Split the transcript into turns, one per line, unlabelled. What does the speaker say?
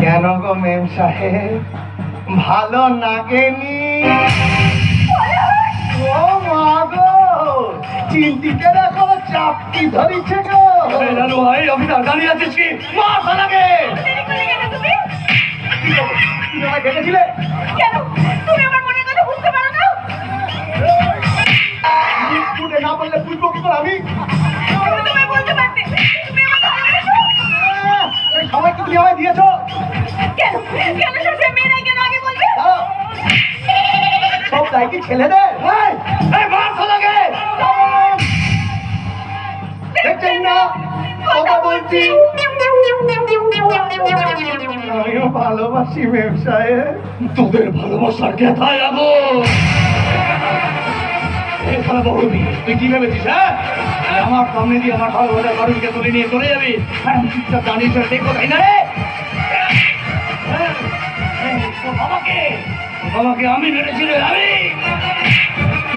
কেন গো মেম সাহেব? ভালো লাগেনি। ও মা গো চিন্তিত রাখো চাপটি ধরিছে গো।
লালু ভাই অফিসার দাঁড়িয়ে আছিস কি? মাথা লাগে।
কি করে গেলে তুমি?
তুমি আমায় দিয়েছ?
কেন? কেন মেয়েরাই কেন আগে বলবে?
সব দায় কি ছেলেদের? এই,
এই লাগে
দেখছেন না? কথা বলছি। আমিও ভালোবাসি ব্যবসায়।
তোদের ভালোবাসার কেথায় যাব? এখানে বহুবি তুই কি ভেবেছিস হ্যাঁ? আমার সামনে দিয়ে আমার ভালোবাসার মানুষকে তুলে নিয়ে চলে যাবি। দাঁড়িয়ে ছিল দেখব তাই না রে? বাবাকে আমি মেরেছি আমি